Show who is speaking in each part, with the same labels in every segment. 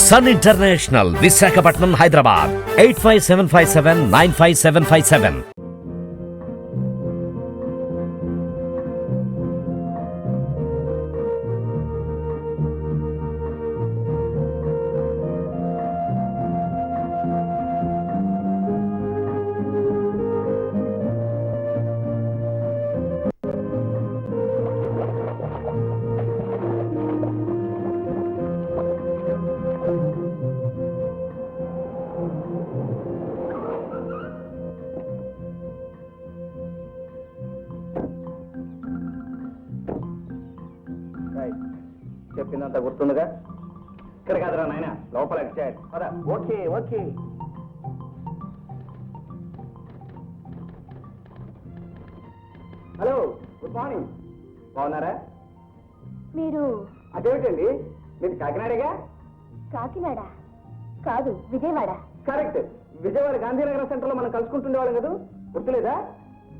Speaker 1: Sun international Visakhapatnam Hyderabad eight five seven five seven nine five seven five seven
Speaker 2: చెప్పిందంత గుర్తుందిగా ఇక్కడ కాదురా నాయన లోపల ఎక్చాడు పద. Okay okay. Hello good morning. బాగున్నారా?
Speaker 3: మీరు?
Speaker 2: అదేమిటండి? మీరు కాకినాడేగా?
Speaker 3: కాకినాడ? కాదు విజయవాడ.
Speaker 2: కరెక్ట్. విజయవాడ గాంధీనగర్ సెంటర్లో మనం కలుసుకుంటుండేవాళ్ళం కదా? గుర్తులేదా?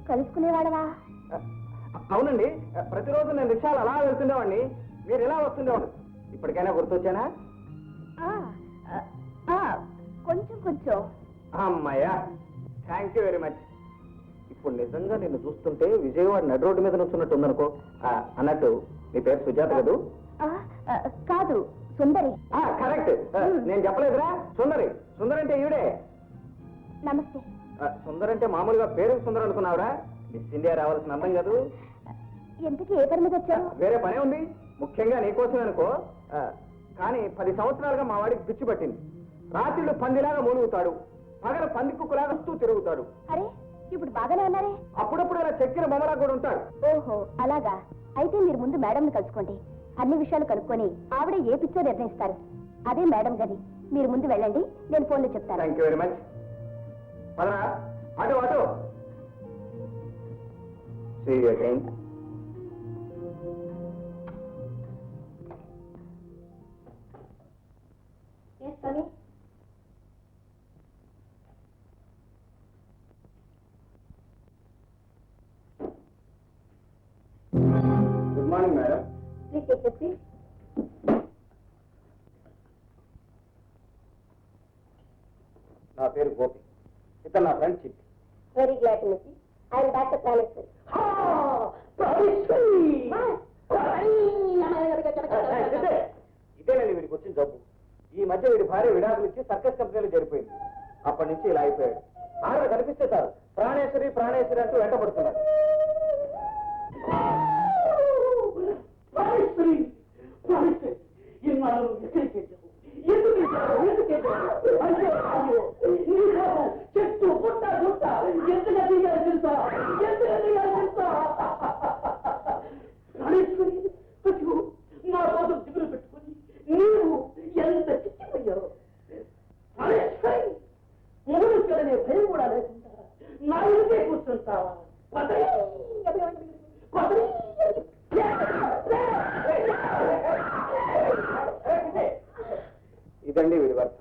Speaker 3: కలుసుకునేవాడవా
Speaker 2: అవునండి. ప్రతిరోజు నేను రిక్షాలు అలా వెళ్తుండేవాడిని. మీరు ఇలా వస్తుండేవాడు ఇప్పటికైనా గుర్తొచ్చానా?
Speaker 3: ఆ, ఆ, ఆ, కొంచెం కొంచెం.
Speaker 2: అమ్మయ్యా థ్యాంక్ యూ వెరీ మచ్ ఇప్పుడు నిజంగా నిన్ను చూస్తుంటే విజయవాడ నడి రోడ్డు మీద నుంచున్నట్టు ఉందనుకో. ఆ, అన్నట్టు నీ పేరు సుజాత కదూ?
Speaker 3: ఆ, ఆ, కాదు సుందరి.
Speaker 2: కరెక్ట్ నేను చెప్పలేదురా. సుందరి. సుందరి అంటే ఈవిడే.
Speaker 3: నమస్తే.
Speaker 2: ఆ, సుందర్ అంటే మామూలుగా పేరు సుందర్ అనుకున్నావురా? మిస్ ఇండియా రావాల్సిన అందం కాదు.
Speaker 3: ఎందుకు ఏ పని మీద వచ్చారు
Speaker 2: వేరే పనే ఉంది. ముఖ్యంగా నీకోసమే అనుకో. కానీ పది సంవత్సరాలుగా మా వాడికి పిచ్చి పట్టింది. రాత్రిళ్ళు పందిలాగా మూలుగుతాడు. పగల పంది కుక్కలాగా వస్తూ తిరుగుతాడు.
Speaker 3: అరే ఇప్పుడు బాగానే ఉన్నారే?
Speaker 2: అప్పుడప్పుడు ఇలా చెక్కిన బొమ్మలా కూడా ఉంటాడు.
Speaker 3: ఓహో అలాగా. అయితే మీరు ముందు మేడంని కలుసుకోండి. అన్ని విషయాలు కనుక్కొని ఆవిడ ఏ పిచ్చో నిర్ణయిస్తారు. అదే మేడం గది. మీరు ముందు వెళ్ళండి నేను ఫోన్లో చెప్తాను.
Speaker 2: థ్యాంక్ యూ వెరీ మచ్ అటు అటు గుడ్ మార్నింగ్ మేడం
Speaker 3: చెప్పి
Speaker 2: నా పేరు గోపి. ఇతను నా friend Chitti.
Speaker 3: Very glad I am doctor Praneshwari
Speaker 2: ఇదేనండి వీడికి వచ్చిన జబ్బు. ఈ మధ్య వీడి భార్య విడాకులు ఇచ్చి సర్కస్ కంపెనీలో జరిపోయింది అప్పటి నుంచి ఇలా అయిపోయాడు. ఆవిడ కనిపిస్తే చాలు. ప్రాణేశ్వరి ప్రాణేశ్వరి అంటూ వెంటబడుతున్నాడు
Speaker 4: చెట్టు
Speaker 2: వీడి వర్ష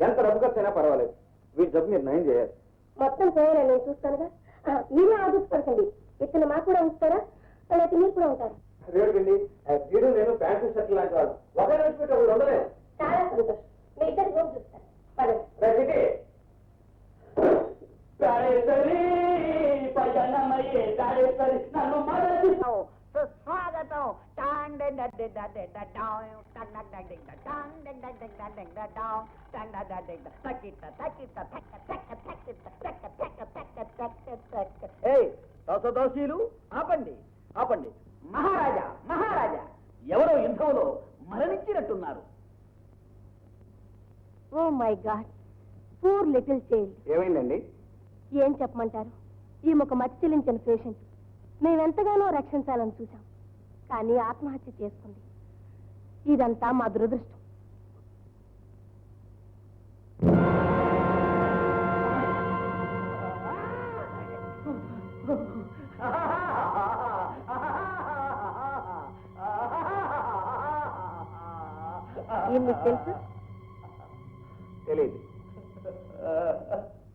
Speaker 2: ఎంత డబ్బు ఖర్చైనా పర్వాలేదు. వీడి జబ్బు మీరు నయం చేయాలి.
Speaker 3: మొత్తం పోయారా? నేను చూస్తానుగా. ఆ, మీరే ఆదుకోకండి ఇతను మాకు కూడా ఉంచుతారా లేకపోతే మీరు కూడా ఉంటారు?
Speaker 2: వీడు నేను ప్యాంటు షర్ట్ లాంటి వాడు. ఒకే విడిచిపెట్టి ఒకడు ఉండలేదు
Speaker 3: చాలా సంతోషం. మీ ఇద్దరు రూమ్
Speaker 4: దోసదోషీలు ఆపండి ఆపండి మహారాజా మహారాజా ఎవరో యుద్ధంలో మరణించినట్టున్నారు
Speaker 3: ఓ my god poor little child
Speaker 2: ఏమైందండి
Speaker 3: ఏం చెప్పమంటారు ఈమె ఒక మతి చెల్లించిన పేషెంట్ మేమెంతగానో రక్షించాలని చూశాం కానీ ఆత్మహత్య చేసుకుంది ఇదంతా మా దురదృష్టం. ఏం మీకు తెలుసు?
Speaker 2: తెలియదు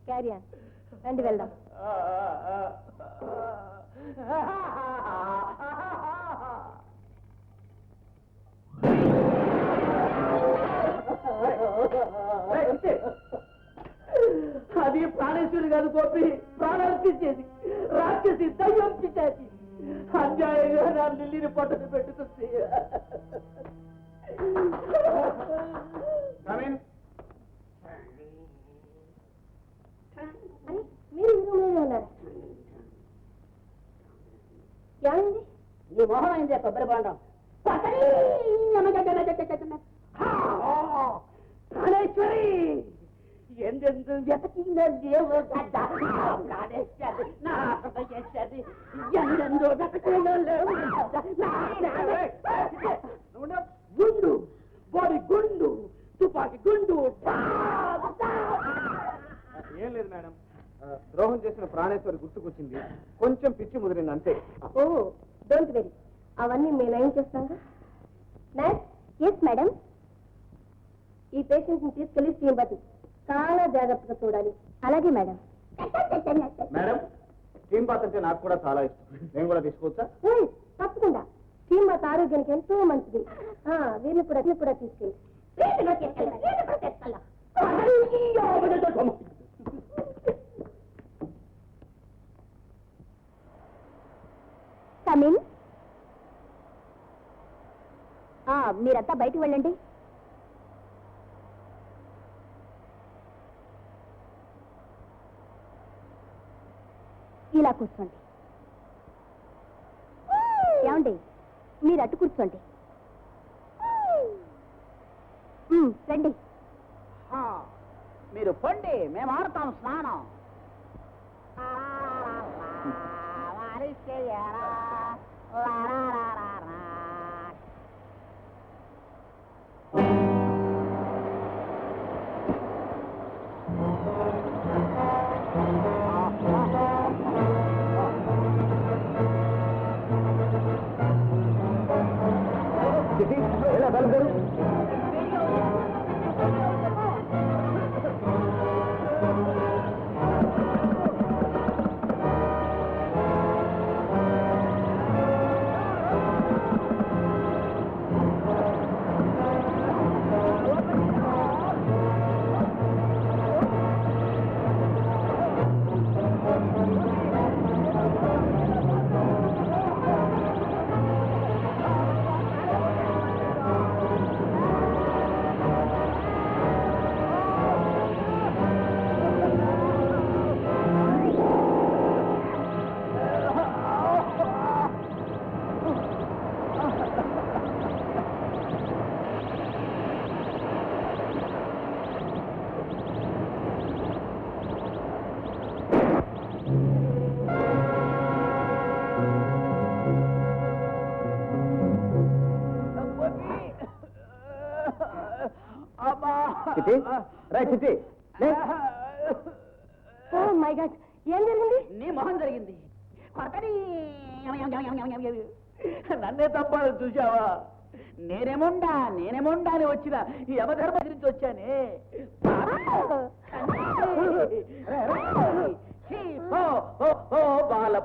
Speaker 3: క్యారియర్ రండి వెళ్దాం.
Speaker 4: కాదు గోపి ప్రాణాలు తీసేది రాక్షసి దయ్యం పిచ్చాచి అన్యాయంగా నా లిల్లిని పట్టుకు పెట్టుకుంది.
Speaker 3: ఏమైంది
Speaker 4: నీ మొహం అయిందే కొబ్బరి బాండం. ప్రాణేశ్వరి! ఎందెందు వెతకిన లేవు గడ్డ ప్రాణేశ్వరి నా హృదయేశ్వరి ఎందెందు గుండు బాడీ గుండు తుపాకి గుండు
Speaker 2: ఏం లేదు మేడం. ద్రోహం చేసిన ప్రాణేశ్వరి గుర్తుకొచ్చింది. కొంచెం పిచ్చి ముదిరింది అంతే.
Speaker 3: ఓ డోంట్ వెరీ అవన్నీ మేము ఏం చేస్తాం నర్స్ ఎస్ మేడం ఈ పేషెంట్ని తీసుకెళ్ళి శ్రీమతి చాలా జాగ్రత్తగా చూడాలి. అలాగే మేడం.
Speaker 2: మేడం స్టీమ్ బాత్ అంటే నాకు కూడా చాలా ఇష్టం. నేను కూడా తీసుకోవచ్చా?
Speaker 3: తప్పకుండా. శ్రీమతి ఆరోగ్యానికి ఎంతో మంచిది. ఆ, వీరిని కూడా కూడా తీసుకెళ్ళి. ఇలా కూర్చోండి. ఏమండి? మీరు అటు కూర్చోండి. రండి.
Speaker 4: మీరు పండి మేము ఆడతాం స్నానం.
Speaker 2: చిట్టి, చిట్టి. రైట్ చిట్టి.
Speaker 3: ఓ మై గాడ్ ఏం జరిగింది?
Speaker 4: నీ మొహం జరిగింది. కొరకడి నన్నే తప్పాలని చూసావా నేనేముండా నేనేముండా అని వచ్చిన ఈ యమధర్మ నుంచి వచ్చానే. బాల